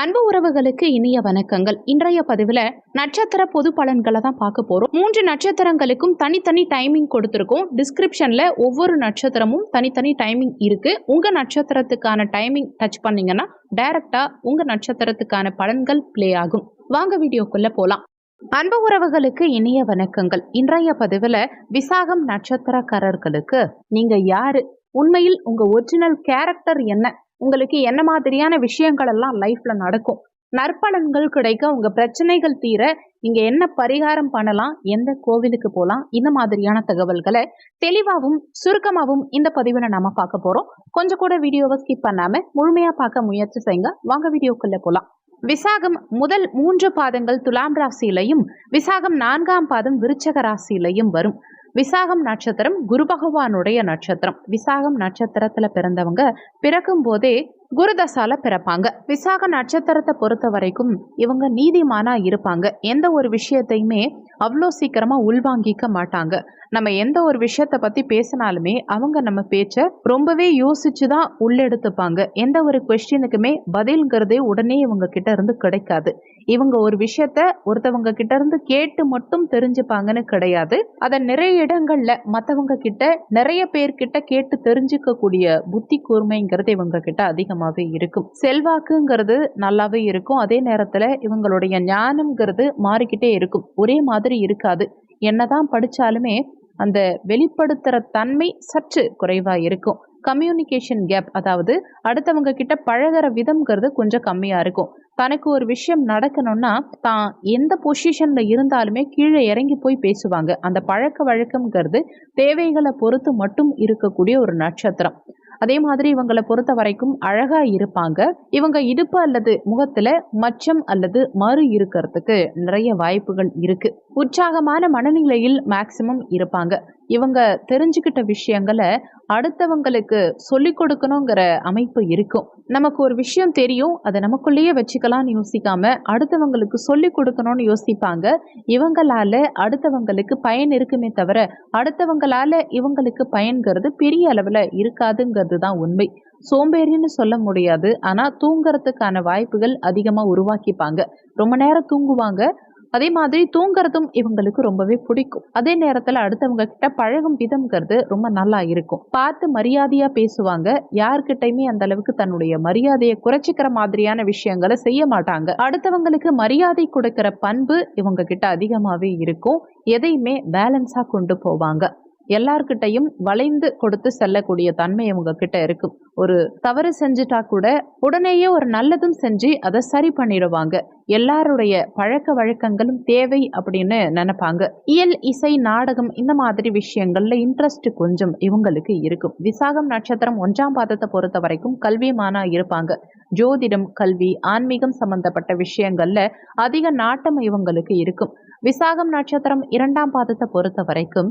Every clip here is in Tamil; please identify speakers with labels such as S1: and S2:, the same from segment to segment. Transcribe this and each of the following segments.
S1: அன்பு உறவுகளுக்கு இனிய வணக்கங்கள். இன்றைய பதிவில் நட்சத்திர பொது பலன்களை தான் பார்க்க போகிறோம் மூன்று நட்சத்திரங்களுக்கும் தனித்தனி டைமிங் கொடுத்துருக்கோம். டிஸ்கிரிப்ஷனில் ஒவ்வொரு நட்சத்திரமும் தனித்தனி டைமிங் இருக்குது உங்கள் நட்சத்திரத்துக்கான டைமிங் டச் பண்ணீங்கன்னா டைரெக்டாக உங்கள் நட்சத்திரத்துக்கான பலன்கள் ப்ளே ஆகும். வாங்க வீடியோக்குள்ளே போகலாம் அன்பு உறவுகளுக்கு இனிய வணக்கங்கள். இன்றைய பதிவில் விசாகம் நட்சத்திரக்காரர்களுக்கு நீங்கள் யாரு? உண்மையில் உங்கள் ஒரிஜினல் கேரக்டர் என்ன? உங்களுக்கு என்ன மாதிரியான விஷயங்கள் எல்லாம் லைஃப்ல நடக்கும்? நற்பலன்கள் கிடைக்க உங்க பிரச்சனைகள் தீர நீங்க என்ன பரிகாரம் பண்ணலாம் எந்த கோவிலுக்கு போகலாம் இந்த மாதிரியான தகவல்களை தெளிவாகவும் சுருக்கமாகவும் இந்த பதிவுல நாம பார்க்க போறோம். கொஞ்சம் கூட வீடியோவை ஸ்கிப் பண்ணாம முழுமையா பார்க்க முயற்சி செய்யுங்க. வாங்க வீடியோக்குள்ள போலாம். விசாகம் முதல் மூன்று பாதங்கள் துலாம் ராசியிலையும் விசாகம் நான்காம் பாதம் விருச்சக ராசியிலையும் வரும். விசாகம் நட்சத்திரம் குரு பகவானுடைய நட்சத்திரம். விசாகம் நட்சத்திரத்துல பிறந்தவங்க பிறக்கும் போதே குருதசால பிறப்பாங்க. விசாக நட்சத்திரத்தை பொறுத்த வரைக்கும் இவங்க நீதிமானா இருப்பாங்க. எந்த ஒரு விஷயத்தையுமே அவ்வளோ சீக்கிரமா உள்வாங்கிக்க மாட்டாங்க. நம்ம எந்த ஒரு விஷயத்த பத்தி பேசினாலுமே அவங்க நம்ம பேச்ச ரொம்பவே யோசிச்சு தான் உள்ளெடுத்துப்பாங்க. எந்த ஒரு கொஸ்டினுக்குமே பதில்ங்கிறதே உடனே இவங்க கிட்ட இருந்து கிடைக்காது. இவங்க ஒரு விஷயத்த ஒருத்தவங்க கிட்ட இருந்து கேட்டு மட்டும் தெரிஞ்சுப்பாங்கன்னு கிடையாது. அதை நிறைய இடங்கள்ல மற்றவங்க கிட்ட நிறைய பேர்கிட்ட கேட்டு தெரிஞ்சுக்கக்கூடிய புத்தி கூர்மைங்கிறது இவங்க கிட்ட அதிகமாகவே இருக்கும். செல்வாக்குங்கிறது நல்லாவே இருக்கும். அதே நேரத்தில் இவங்களுடைய ஞானம்ங்கிறது மாறிக்கிட்டே இருக்கும். ஒரே மாதிரி இருக்காது. என்னதான் படிச்சாலுமே அந்த வெளிப்படுத்துகிற தன்மை சற்று குறைவாக இருக்கும். கம்யூனிகேஷன் கேப் அதாவது அடுத்தவங்க கிட்ட பழகுற விதம்ங்கிறது கொஞ்சம் கம்மியாக இருக்கும். தனக்கு ஒரு விஷயம் நடக்கணும்னா தான் எந்த பொசிஷனில் இருந்தாலுமே கீழே இறங்கி போய் பேசுவாங்க. அந்த பழக்க வழக்கம்ங்கிறது தேவைகளை பொறுத்து மட்டும் இருக்கக்கூடிய ஒரு நட்சத்திரம். அதே மாதிரி இவங்களை பொறுத்த வரைக்கும் அழகா இருப்பாங்க. இவங்க இடுப்பு அல்லது முகத்துல மச்சம் அல்லது மறு இருக்கிறதுக்கு நிறைய வாய்ப்புகள் இருக்கு. உற்சாகமான மனநிலையில் மேக்சிமம் இருப்பாங்க. இவங்க தெரிஞ்சுக்கிட்ட விஷயங்களை அடுத்தவங்களுக்கு சொல்லிக் கொடுக்கணுங்கிற அமைப்பு இருக்கும். நமக்கு ஒரு விஷயம் தெரியும் அதை நமக்குள்ளேயே வச்சுக்கலாம்னு யோசிக்காம அடுத்தவங்களுக்கு சொல்லிக் கொடுக்கணும்னு யோசிப்பாங்க. இவங்களால அடுத்தவங்களுக்கு பயன் இருக்குமே தவிர அடுத்தவங்களால இவங்களுக்கு பயன்கிறது பெரிய அளவில் இருக்காதுங்கிறது தான் உண்மை. சோம்பேறின்னு சொல்ல முடியாது ஆனால் தூங்குறதுக்கான வாய்ப்புகள் அதிகமாக உருவாக்கிப்பாங்க. ரொம்ப நேரம் தூங்குவாங்க அதே மாதிரி தூங்குறதும் இவங்களுக்கு ரொம்பவே பிடிக்கும். அதே நேரத்தில் அடுத்தவங்க கிட்ட பழகும் விதம்ங்கிறது ரொம்ப நல்லா இருக்கும். பார்த்து மரியாதையா பேசுவாங்க. யார்கிட்டயுமே அந்த அளவுக்கு தன்னுடைய மரியாதையை குறைச்சிக்கிற மாதிரியான விஷயங்களை செய்ய மாட்டாங்க. அடுத்தவங்களுக்கு மரியாதை கொடுக்கிற பண்பு இவங்க கிட்ட அதிகமாகவே இருக்கும். எதையுமே பேலன்ஸாக கொண்டு போவாங்க. எல்லார்கிட்டையும் வளைந்து கொடுத்து செல்லக்கூடிய தன்மை உங்ககிட்ட இருக்கும் ஒரு தவறு செஞ்சுட்டா கூட உடனேயே ஒரு நல்லதும் செஞ்சு அதை சரி பண்ணிடுவாங்க. எல்லாருடைய பழக்க வழக்கங்களும் தேவை அப்படின்னு நினைப்பாங்க. இயல் இசை நாடகம் இந்த மாதிரி விஷயங்கள்ல இன்ட்ரெஸ்ட் கொஞ்சம் இவங்களுக்கு இருக்கும். விசாகம் நட்சத்திரம் ஒன்றாம் பாதத்தை பொறுத்த வரைக்கும் கல்விமானா இருப்பாங்க. ஜோதிடம் கல்வி ஆன்மீகம் சம்பந்தப்பட்ட விஷயங்கள்ல அதிக நாட்டம் இவங்களுக்கு இருக்கும். விசாகம் நட்சத்திரம் இரண்டாம் பாதத்தை பொறுத்த வரைக்கும்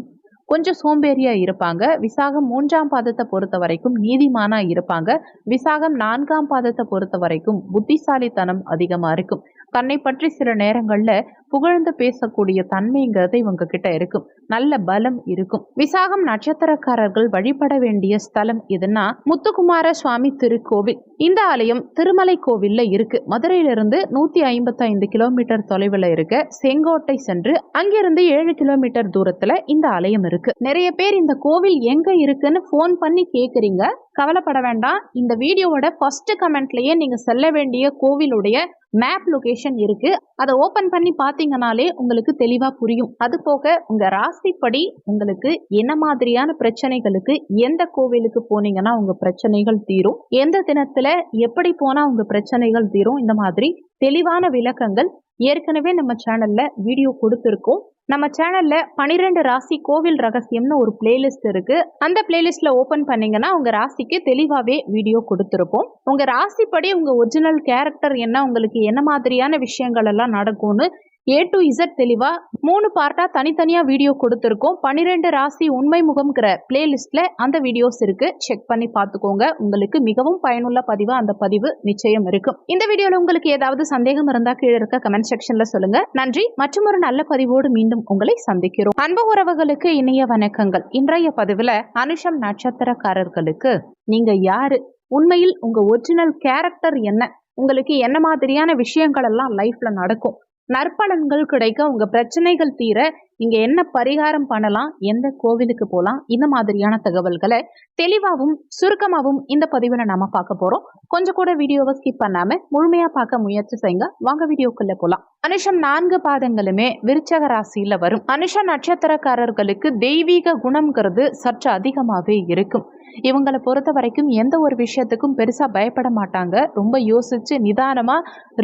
S1: கொஞ்சம் சோம்பேறியா இருப்பாங்க. விசாகம் மூன்றாம் பாதத்தை பொறுத்த வரைக்கும் நீதிமானா இருப்பாங்க. விசாகம் நான்காம் பாதத்தை பொறுத்த வரைக்கும் புத்திசாலித்தனம் அதிகமா இருக்கும். தன்னை பற்றி சில நேரங்கள்ல புகழ்ந்து பேசக்கூடிய தன்மைங்கிறது இவங்க கிட்ட இருக்கும். நல்ல பலம் இருக்கும். விசாகம் நட்சத்திரக்காரர்கள் வழிபட வேண்டிய ஸ்தலம் எதுனா முத்துக்குமார சுவாமி திருக்கோவில். இந்த ஆலயம் திருமலை கோவில்ல இருக்கு. மதுரையிலிருந்து நூத்தி ஐம்பத்தி ஐந்து கிலோமீட்டர் தொலைவில் இருக்க செங்கோட்டை சென்று அங்கிருந்து ஏழு கிலோமீட்டர் தூரத்துல இந்த ஆலயம் இருக்கு. நிறைய பேர் இந்த கோவில் எங்க இருக்குன்னு ஃபோன் பண்ணி கேக்குறீங்க. கவலைப்பட வேண்டாம். இந்த வீடியோவோட ஃபர்ஸ்ட் கமெண்ட்லயே நீங்க செல்ல வேண்டிய கோவிலுடைய மேப் லொகேஷன் இருக்கு. அதை ஓபன் பண்ணி பார்த்தீங்கனாலே உங்களுக்கு தெளிவா புரியும். அது போக உங்க ராசிப்படி உங்களுக்கு என்ன மாதிரியான பிரச்சனைகளுக்கு எந்த கோவிலுக்கு போனீங்கன்னா உங்க பிரச்சனைகள் தீரும். எந்த தினத்துல எப்படி போனா உங்க பிரச்சனைகள் தீரும். இந்த மாதிரி தெளிவான விளக்கங்கள் ஏற்கனவே நம்ம சேனல்ல வீடியோ கொடுத்துருக்கோம். நம்ம சேனல்ல பனிரெண்டு ராசி கோவில் ரகசியம்னு ஒரு பிளேலிஸ்ட் இருக்கு. அந்த பிளேலிஸ்ட்ல ஓபன் பண்ணீங்கன்னா உங்க ராசிக்கு தெளிவாவே வீடியோ கொடுத்துருப்போம். உங்க ராசிப்படி உங்க ஒரிஜினல் கேரக்டர் என்ன உங்களுக்கு என்ன மாதிரியான விஷயங்கள் எல்லாம் நடக்கும்னு ஏ டு இசட் தெளிவா மூணு பார்ட்டா தனித்தனியா வீடியோ கொடுத்துருக்கோம். பன்னிரெண்டு ராசி உண்மை முகம்ங்கிற பிளேலிஸ்ட்ல அந்த வீடியோஸ் இருக்கு. செக் பண்ணி பார்த்துக்கோங்க. உங்களுக்கு மிகவும் பயனுள்ள பதிவாக அந்த பதிவு நிச்சயம் இருக்கும். இந்த வீடியோல உங்களுக்கு ஏதாவது சந்தேகம் இருந்தா கீழே இருக்க கமெண்ட் செக்ஷன்ல சொல்லுங்க. நன்றி. மற்றும் ஒரு நல்ல பதிவோடு மீண்டும் உங்களை சந்திக்கிறோம். அன்பு உறவுகளுக்கு இணைய வணக்கங்கள். இன்றைய பதிவுல அனுஷம் நட்சத்திரக்காரர்களுக்கு நீங்க யாரு? உண்மையில் உங்க ஒரிஜினல் கேரக்டர் என்ன? உங்களுக்கு என்ன மாதிரியான விஷயங்கள் எல்லாம் லைஃப்ல நடக்கும்? நற்பலன்கள் கிடைக்க உங்கள் பிரச்சனைகள் தீர இங்கே என்ன பரிகாரம் பண்ணலாம் எந்த கோவிலுக்கு போகலாம் இந்த மாதிரியான தகவல்களை தெளிவாகவும் சுருக்கமாகவும் இந்த பதிவில் நாம பார்க்க போறோம். கொஞ்சம் கூட வீடியோவை ஸ்கிப் பண்ணாம முழுமையா பார்க்க முயற்சி செய்யுங்க. வாங்க வீடியோக்குள்ள போகலாம் அனுஷம் நான்கு பாதங்களுமே விருச்சக ராசியில வரும். அனுஷ நட்சத்திரக்காரர்களுக்கு தெய்வீக குணம்ங்கிறது சற்று அதிகமாகவே இருக்கும். இவங்களை பொறுத்த வரைக்கும் எந்த ஒரு விஷயத்துக்கும் பெருசா பயப்பட மாட்டாங்க. ரொம்ப யோசிச்சு நிதானமா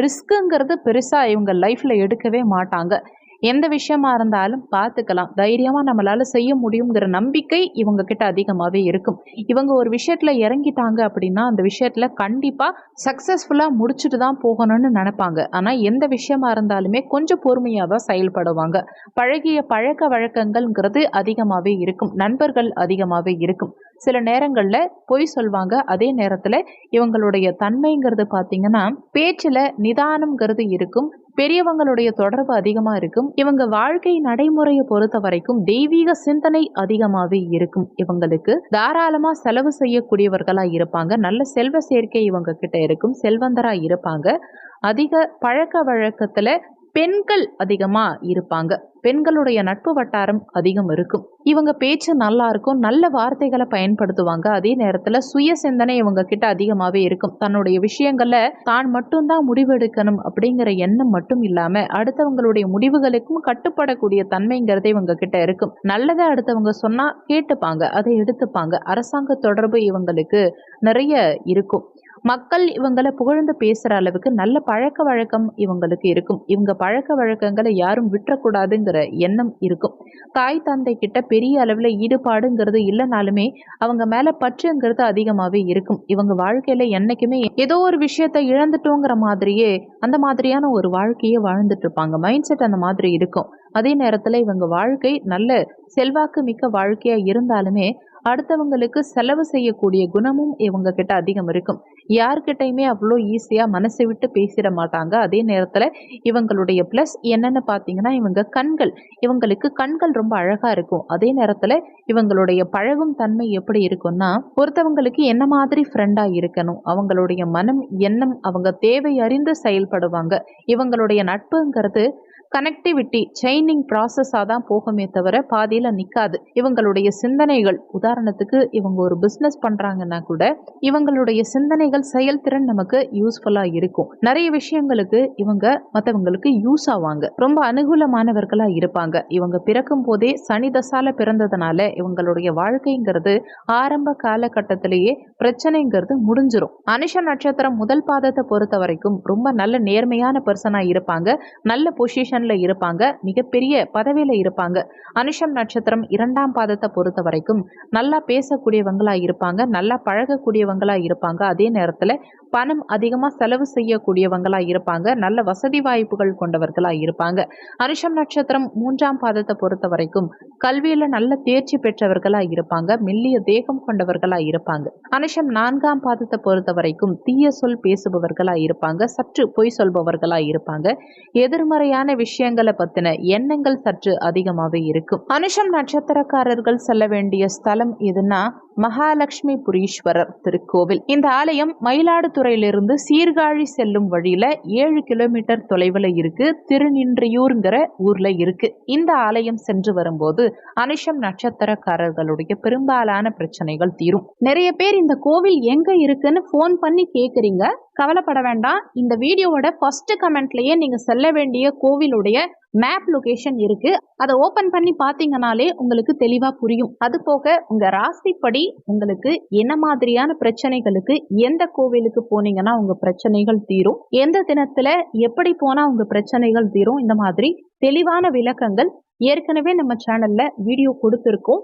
S1: ரிஸ்க்குங்கிறது பெருசா இவங்க லைஃப்ல எடுக்கவே மாட்டாங்க. எந்த விஷயமா இருந்தாலும் பார்த்துக்கலாம். தைரியமாக நம்மளால் செய்ய முடியுங்கிற நம்பிக்கை இவங்க கிட்ட அதிகமாகவே இருக்கும். இவங்க ஒரு விஷயத்தில் இறங்கிட்டாங்க அப்படின்னா அந்த விஷயத்தில் கண்டிப்பாக சக்ஸஸ்ஃபுல்லாக முடிச்சுட்டு தான் போகணும்னு நினைப்பாங்க. ஆனால் எந்த விஷயமா இருந்தாலுமே கொஞ்சம் பொறுமையாக தான் செயல்படுவாங்க. பழகிய பழக்க வழக்கங்கள்ங்கிறது அதிகமாகவே இருக்கும். நண்பர்கள் அதிகமாகவே இருக்கும். சில நேரங்களில் பொய் சொல்வாங்க. அதே நேரத்தில் இவங்களுடைய தன்மைங்கிறது பார்த்தீங்கன்னா பேச்சில் நிதானம்ங்கிறது இருக்கும். பெரியவங்களுடைய தொடர்பு அதிகமாக இருக்கும். இவங்க வாழ்க்கை நடைமுறையை பொறுத்த வரைக்கும் தெய்வீக சிந்தனை அதிகமாகவே இருக்கும். இவங்களுக்கு தாராளமா செலவு செய்யக்கூடியவர்களா இருப்பாங்க. நல்ல செல்வ சேர்க்கை இவங்க கிட்ட இருக்கும். செல்வந்தரா இருப்பாங்க. அதிக பழக்க வழக்கத்துல பெண்கள் அதிகமா இருப்பாங்க. பெண்களுடைய நட்பு வட்டாரம் அதிகம் இருக்கும். இவங்க பேச்சு நல்லா இருக்கும் நல்ல வார்த்தைகளை பயன்படுத்துவாங்க. அதே நேரத்துல சுய சிந்தனை இவங்க கிட்ட அதிகமாவே இருக்கும். தன்னுடைய விஷயங்களை தான் மட்டும்தான் முடிவெடுக்கணும் அப்படிங்கிற எண்ணம் மட்டும் இல்லாம அடுத்தவங்களுடைய முடிவுகளுக்கும் கட்டுப்படக்கூடிய தன்மைங்கிறதே இவங்க கிட்ட இருக்கும். நல்லதை அடுத்தவங்க சொன்னா கேட்டுப்பாங்க அதை எடுத்துப்பாங்க. அரசாங்க தொடர்பு இவங்களுக்கு நிறைய இருக்கும். மக்கள் இவங்களை புகழ்ந்து பேசுகிற அளவுக்கு நல்ல பழக்க வழக்கம் இவங்களுக்கு இருக்கும். இவங்க பழக்க வழக்கங்களை யாரும் விட்டுறக்கூடாதுங்கிற எண்ணம் இருக்கும். தாய் தந்தை கிட்ட பெரிய அளவில் ஈடுபாடுங்கிறது இல்லைனாலுமே அவங்க மேல பற்றுங்கிறது அதிகமாகவே இருக்கும். இவங்க வாழ்க்கையில என்றைக்குமே ஏதோ ஒரு விஷயத்தை இழந்துட்டோங்கிற மாதிரியே அந்த மாதிரியான ஒரு வாழ்க்கையை வாழ்ந்துட்டு இருப்பாங்க. மைண்ட் செட் அந்த மாதிரி இருக்கும். அதே நேரத்தில் இவங்க வாழ்க்கை நல்ல செல்வாக்கு மிக்க வாழ்க்கையாக இருந்தாலுமே அடுத்தவங்களுக்கு செலவு செய்யக்கூடிய குணமும் இவங்க கிட்ட அதிகம் இருக்கும். யார்கிட்டையுமே அவ்வளோ ஈஸியாக மனசை விட்டு பேசிட மாட்டாங்க. அதே நேரத்தில் இவங்களுடைய ப்ளஸ் என்னென்னு பார்த்தீங்கன்னா இவங்க கண்கள். இவங்களுக்கு கண்கள் ரொம்ப அழகாக இருக்கும். அதே நேரத்தில் இவங்களுடைய பழகும் தன்மை எப்படி இருக்கும்னா ஒருத்தவங்களுக்கு என்ன மாதிரி ஃப்ரெண்டாக இருக்கணும் அவங்களுடைய மனம் எண்ணம் அவங்க தேவை அறிந்து செயல்படுவாங்க. இவங்களுடைய நட்புங்கிறது கனெக்டிவிட்டி செயினிங் ப்ராசஸாக தான் போகுமே தவிர பாதியில் நிற்காது இவங்களுடைய சிந்தனைகள் உதாரணத்துக்கு இவங்க ஒரு பிஸ்னஸ் பண்ணுறாங்கன்னா கூட இவங்களுடைய சிந்தனைகள் செயல்திறன் நமக்கு யூஸ்ஃபுல்லாக இருக்கும். நிறைய விஷயங்களுக்கு இவங்க மற்றவங்களுக்கு யூஸ் ஆவாங்க. ரொம்ப அனுகூலமானவர்களாக இருப்பாங்க. இவங்க பிறக்கும் போதே சனி தசால பிறந்ததுனால இவங்களுடைய வாழ்க்கைங்கிறது ஆரம்ப காலகட்டத்திலேயே பிரச்சனைங்கிறது முடிஞ்சிரும். அனுஷ நட்சத்திரம் முதல் பாதத்தை பொறுத்த வரைக்கும் ரொம்ப நல்ல நேர்மையான பர்சனாக இருப்பாங்க. நல்ல பொசிஷன் பொசிஷன்ல இருப்பாங்க. மிகப்பெரிய பதவியில இருப்பாங்க. அனுஷம் நட்சத்திரம் இரண்டாம் பாதத்தை பொறுத்த வரைக்கும் நல்லா பேசக்கூடியவங்களா இருப்பாங்க. நல்லா பழகக்கூடியவங்களா இருப்பாங்க. அதே நேரத்துல பணம் அதிகமாக செலவு செய்யக்கூடியவங்களாக இருப்பாங்க. நல்ல வசதி வாய்ப்புகள் கொண்டவர்களாக இருப்பாங்க. அனுஷம் நட்சத்திரம் மூன்றாம் பாதத்தை பொறுத்த வரைக்கும் கல்வியில் நல்ல தேர்ச்சி பெற்றவர்களாக இருப்பாங்க. மெல்லிய தேகம் கொண்டவர்களாக இருப்பாங்க. அனுஷம் நான்காம் பாதத்தை பொறுத்த வரைக்கும் தீய சொல் பேசுபவர்களாக இருப்பாங்க. சற்று பொய் சொல்பவர்களாக இருப்பாங்க. எதிர்மறையான விஷயங்களை பற்றின எண்ணங்கள் சற்று அதிகமாகவே இருக்கும். அனுஷம் நட்சத்திரக்காரர்கள் செல்ல வேண்டிய ஸ்தலம் எதுனா மகாலட்சுமி புரீஸ்வரர் திருக்கோவில். இந்த ஆலயம் மயிலாடுதுறையிலிருந்து சீர்காழி செல்லும் வழியில ஏழு கிலோமீட்டர் தொலைவில் இருக்கு. திருநின்றையூர்ங்கிற ஊர்ல இருக்கு. இந்த ஆலயம் சென்று வரும்போது அனுஷம் நட்சத்திரக்காரர்களுடைய பெரும்பாலான பிரச்சனைகள் தீரும். நிறைய பேர் இந்த கோவில் எங்க இருக்குன்னு ஃபோன் பண்ணி கேக்குறீங்க. கவலைப்பட வேண்டாம். இந்த வீடியோவோட ஃபர்ஸ்ட் கமெண்ட்லயே நீங்க செல்ல வேண்டிய கோவிலுடைய மேப் லொகேஷன் இருக்கு. அதை ஓபன் பண்ணி பார்த்தீங்கனாலே உங்களுக்கு தெளிவா புரியும். அது போக உங்க ராசிப்படி உங்களுக்கு என்ன மாதிரியான பிரச்சனைகளுக்கு எந்த கோவிலுக்கு போனீங்கன்னா உங்க பிரச்சனைகள் தீரும். எந்த தினத்துல எப்படி போனா உங்க பிரச்சனைகள் தீரும். இந்த மாதிரி தெளிவான விளக்கங்கள் ஏற்கனவே நம்ம சேனல்ல வீடியோ கொடுத்துருக்கோம்.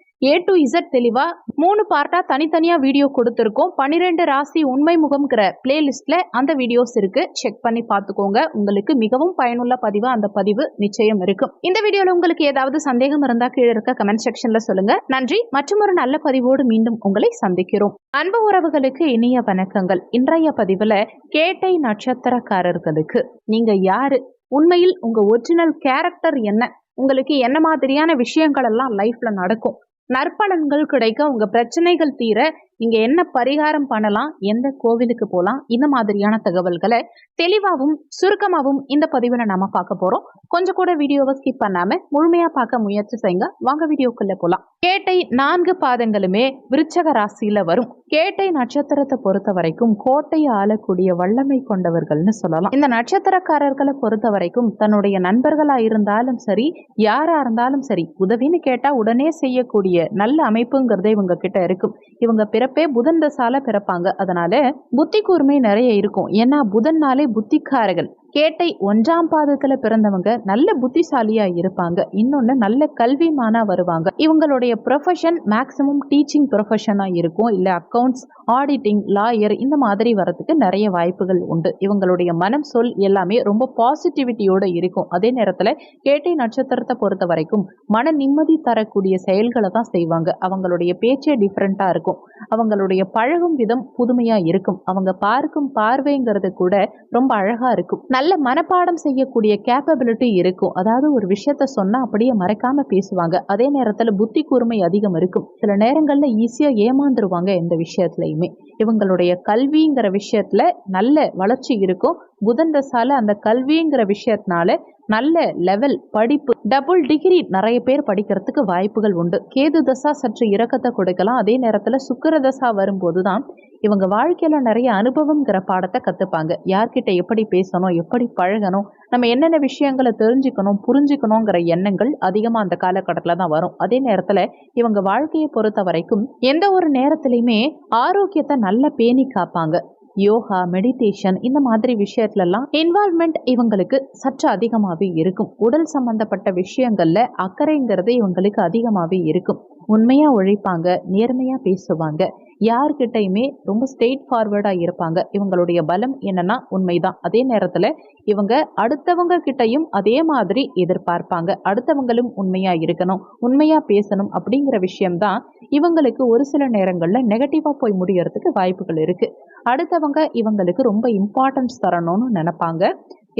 S1: ஏ டு இசட் தெளிவா மூணு பார்ட்டா தனித்தனியா வீடியோ கொடுத்துருக்கோம். பன்னிரெண்டு ராசி உண்மை முகம்ங்கிற பிளேலிஸ்ட்ல அந்த வீடியோஸ் இருக்கு. செக் பண்ணி பார்த்துக்கோங்க. உங்களுக்கு மிகவும் பயனுள்ள பதிவு அந்த பதிவு நிச்சயம் இருக்கும். இந்த வீடியோல உங்களுக்கு ஏதாவது சந்தேகம் இருந்தா கீழே இருக்க கமெண்ட் செக்ஷன்ல சொல்லுங்க. நன்றி. மற்றும் ஒரு நல்ல பதிவோடு மீண்டும் உங்களை சந்திக்கிறோம். அன்பு உறவுகளுக்கு இனிய வணக்கங்கள். இன்றைய பதிவுல கேட்டை நட்சத்திரக்காரர்களுக்கு. நீங்க யாரு? உண்மையில் உங்க ஒரிஜினல் கேரக்டர் என்ன? உங்களுக்கு என்ன மாதிரியான விஷயங்கள் எல்லாம் லைஃப்ல நடக்கும்? நற்பலன்கள் கிடைக்க உங்க பிரச்சனைகள் தீர நீங்க என்ன பரிகாரம் பண்ணலாம் எந்த கோவிலுக்கு போகலாம் இந்த மாதிரியான தகவல்களை தெளிவாகவும் சுருக்கமாகவும் இந்த பதிவில் நாம பார்க்க போறோம். கொஞ்சம் கூட வீடியோவை ஸ்கிப் பண்ணாம முழுமையா பார்க்க முயற்சி செய்யுங்க. வாங்க வீடியோக்குள்ள போலாம். கேட்டை நான்கு பாதங்களுமே விருச்சக ராசியில வரும். கேட்டை நட்சத்திரத்தை பொறுத்த வரைக்கும் கோட்டையை ஆளக்கூடிய வல்லமை கொண்டவர்கள்னு சொல்லலாம். இந்த நட்சத்திரக்காரர்களை பொறுத்த வரைக்கும் தன்னுடைய நண்பர்களா இருந்தாலும் சரி யாரா இருந்தாலும் சரி உதவின்னு கேட்டா உடனே செய்யக்கூடிய நல்ல அமைப்புங்கிறதே இவங்க கிட்ட இருக்கும். இவங்க பிறப்பே புதன் தசால பிறப்பாங்க. அதனால புத்தி கூர்மை நிறைய இருக்கும். ஏன்னா புதன்னாலே புத்திக்காரர்கள். கேட்டை ஒன்றாம் பாதத்துல பிறந்தவங்க நல்ல புத்திசாலியா இருப்பாங்க. இன்னொன்னு நல்ல கல்விமானா வருவாங்க. இவங்களுடைய ப்ரொஃபஷன் மேக்சிமம் டீச்சிங் ப்ரொஃபஷனா இருக்கும். இல்ல அக்கௌண்ட்ஸ் ஆடிட்டிங் லாயர் இந்த மாதிரி வரதுக்கு நிறைய வாய்ப்புகள் உண்டு. இவங்களுடைய மனம் சொல் எல்லாமே ரொம்ப பாசிட்டிவிட்டியோட இருக்கும். அதே நேரத்துல கேட்டை நட்சத்திரத்தை பொறுத்த வரைக்கும் மன நிம்மதி தரக்கூடிய செயல்களை தான் செய்வாங்க. அவங்களுடைய பேச்சே டிஃப்ரெண்டா இருக்கும். அவங்களுடைய பழகும் விதம் புதுமையா இருக்கும். அவங்க பார்க்கும் பார்வைங்கிறது கூட ரொம்ப அழகா இருக்கும். நல்ல மனப்பாடம் செய்யக்கூடிய கேப்பபிலிட்டி இருக்கும். அதாவது ஒரு விஷயத்த சொன்னா அப்படியே மறக்காமல் பேசுவாங்க. அதே நேரத்துல புத்தி கூர்மை அதிகம் இருக்கும். சில நேரங்களில் ஈஸியா ஏமாந்துருவாங்க எந்த விஷயத்துலையுமே. இவங்களுடைய கல்விங்கிற விஷயத்துல நல்ல வளர்ச்சி இருக்கும். புதன் தசால அந்த கல்விங்கிற விஷயத்தினால நல்ல லெவல் படிப்பு டபுள் டிகிரி நிறைய பேர் படிக்கிறதுக்கு வாய்ப்புகள் உண்டு. கேது தசா சற்று இறக்கத்தை கொடுக்கலாம். அதே நேரத்தில் சுக்கர தசா வரும்போது தான் இவங்க வாழ்க்கையில் நிறைய அனுபவங்கிற பாடத்தை கற்றுப்பாங்க யார்கிட்ட எப்படி பேசணும் எப்படி பழகணும் நம்ம என்னென்ன விஷயங்களை தெரிஞ்சுக்கணும் புரிஞ்சுக்கணுங்கிற எண்ணங்கள் அதிகமாக அந்த காலகட்டத்தில் தான் வரும். அதே நேரத்தில் இவங்க வாழ்க்கையை பொறுத்த வரைக்கும் எந்த ஒரு நேரத்துலையுமே ஆரோக்கியத்தை நல்லா பேணி காப்பாங்க. யோகா மெடிடேஷன் இந்த மாதிரி விஷயத்துலலாம் இன்வால்மெண்ட் இவங்களுக்கு சற்று அதிகமாகவே இருக்கும். உடல் சம்பந்தப்பட்ட விஷயங்களில் அக்கறைங்கிறது இவங்களுக்கு அதிகமாகவே இருக்கும். உண்மையாக உழைப்பாங்க நேர்மையாக பேசுவாங்க. யார்கிட்டையுமே ரொம்ப ஸ்ட்ரெயிட் ஃபார்வர்டாக இருப்பாங்க. இவங்களுடைய பலம் என்னன்னா உண்மைதான். அதே நேரத்தில் இவங்க அடுத்தவங்க கிட்டையும் அதே மாதிரி எதிர்பார்ப்பாங்க. அடுத்தவங்களும் உண்மையாக இருக்கணும் உண்மையாக பேசணும் அப்படிங்கிற விஷயம்தான் இவங்களுக்கு ஒரு சில நேரங்களில் நெகட்டிவாக போய் முடியறதுக்கு வாய்ப்புகள் இருக்குது அடுத்தவங்க இவங்களுக்கு ரொம்ப இம்பார்ட்டன்ஸ் தரணும்னு நினைப்பாங்க.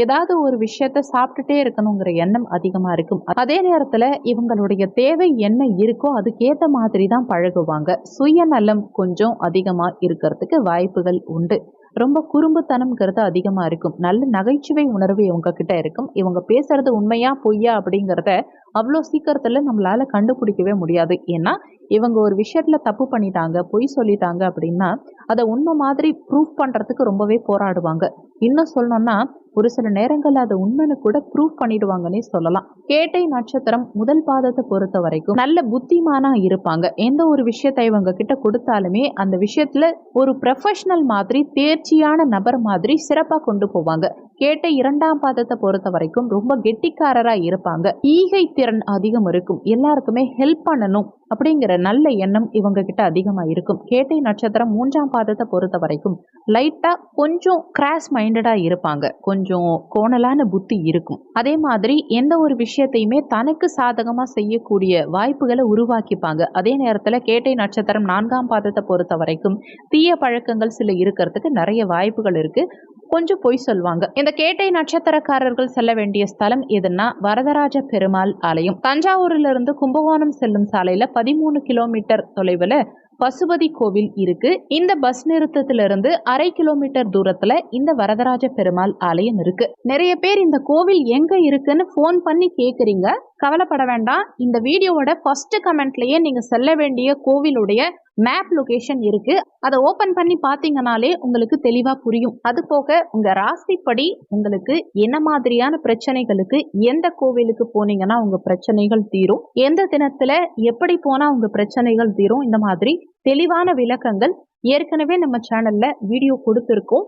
S1: ஏதாவது ஒரு விஷயத்த சாப்பிட்டுட்டே இருக்கணுங்கிற எண்ணம் அதிகமாக இருக்கும். அதே நேரத்தில் இவங்களுடைய தேவை என்ன இருக்கோ அதுக்கேற்ற மாதிரி தான் பழகுவாங்க. சுயநலம் கொஞ்சம் கொஞ்சம் அதிகமாக இருக்கிறதுக்கு வாய்ப்புகள் உண்டு. ரொம்ப குறும்புத்தனம்ங்கிறது அதிகமாக இருக்கும். நல்ல நகைச்சுவை உணர்வு இவங்க கிட்ட இருக்கும். இவங்க பேசுறது உண்மையா பொய்யா அப்படிங்கிறத அவ்வளோ சீக்கிரத்தில் நம்மளால கண்டுபிடிக்கவே முடியாது. ஏன்னா இவங்க ஒரு விஷயத்துல தப்பு பண்ணிட்டாங்க பொய் சொல்லிட்டாங்க அப்படின்னா அதை உண்மை மாதிரி ப்ரூஃப் பண்ணுறதுக்கு ரொம்பவே போராடுவாங்க. இன்னும் சொல்லணும்னா ஒரு சில நேரங்களில் அதை உண்மைன்னு கூட ப்ரூவ் பண்ணிடுவாங்கன்னே சொல்லலாம். கேட்டை நட்சத்திரம் முதல் பாதத்தை பொறுத்த வரைக்கும் நல்ல புத்திமானா இருப்பாங்க. எந்த ஒரு விஷயத்தை இவங்க கிட்ட கொடுத்தாலுமே அந்த விஷயத்துல ஒரு ப்ரொஃபஷனல் மாதிரி தேர்ச்சியான நபர் மாதிரி சிறப்பாக கொண்டு போவாங்க. கேட்ட இரண்டாம் பாதத்தை பொறுத்த வரைக்கும் ரொம்ப கெட்டிக்காரரா இருப்பாங்க. ஈகை திறன் அதிகம் இருக்கும். எல்லாருக்குமே ஹெல்ப் பண்ணணும். அப்படிங்கிற நல்ல எண்ணம் இவங்க கிட்ட அதிகமா இருக்கும். கேட்டை நட்சத்திரம் மூன்றாம் பாதத்தை பொறுத்த வரைக்கும் லைட்டா கொஞ்சம் கிராஸ் மைண்டடா இருப்பாங்க. கொஞ்சம் கோணலான புத்தி இருக்கும். அதே மாதிரி எந்த ஒரு விஷயத்தையுமே தனக்கு சாதகமா செய்யக்கூடிய வாய்ப்புகளை உருவாக்கிப்பாங்க. அதே நேரத்துல கேட்டை நட்சத்திரம் நான்காம் பாதத்தை பொறுத்த வரைக்கும் தீய பழக்கங்கள் சில இருக்கிறதுக்கு நிறைய வாய்ப்புகள் இருக்கு. கொஞ்சம் பொய் சொல்லுவாங்க. இந்த கேட்டை நட்சத்திரக்காரர்கள் செல்ல வேண்டிய ஸ்தலம் எதுன்னா வரதராஜ பெருமாள் ஆலயம். தஞ்சாவூரிலிருந்து கும்பகோணம் செல்லும் சாலையில பதிமூணு கிலோமீட்டர் தொலைவில் பசுபதி கோவில் இருக்கு. இந்த பஸ் நிறுத்தத்திலிருந்து அரை கிலோமீட்டர் தூரத்துல இந்த வரதராஜ பெருமாள் ஆலயம் இருக்கு. நிறைய பேர் இந்த கோவில் எங்க இருக்குன்னு ஃபோன் பண்ணி கேக்குறீங்க. கவலைப்பட வேண்டாம். இந்த வீடியோவோட ஃபர்ஸ்ட் கமெண்ட்லயே நீங்க செல்ல வேண்டிய கோவிலுடைய மேப் லொகேஷன் இருக்கு. அதை ஓபன் பண்ணி பாத்தீங்கனாலே உங்களுக்கு தெளிவா புரியும். அது போக உங்க ராசிப்படி உங்களுக்கு என்ன மாதிரியான பிரச்சனைகளுக்கு எந்த கோவிலுக்கு போனீங்கன்னா உங்க பிரச்சனைகள் தீரும்? எந்த தினத்துல எப்படி போனா உங்க பிரச்சனைகள் தீரும்? இந்த மாதிரி தெளிவான விளக்கங்கள் ஏற்கனவே நம்ம சேனல்ல வீடியோ கொடுத்துருக்கோம்.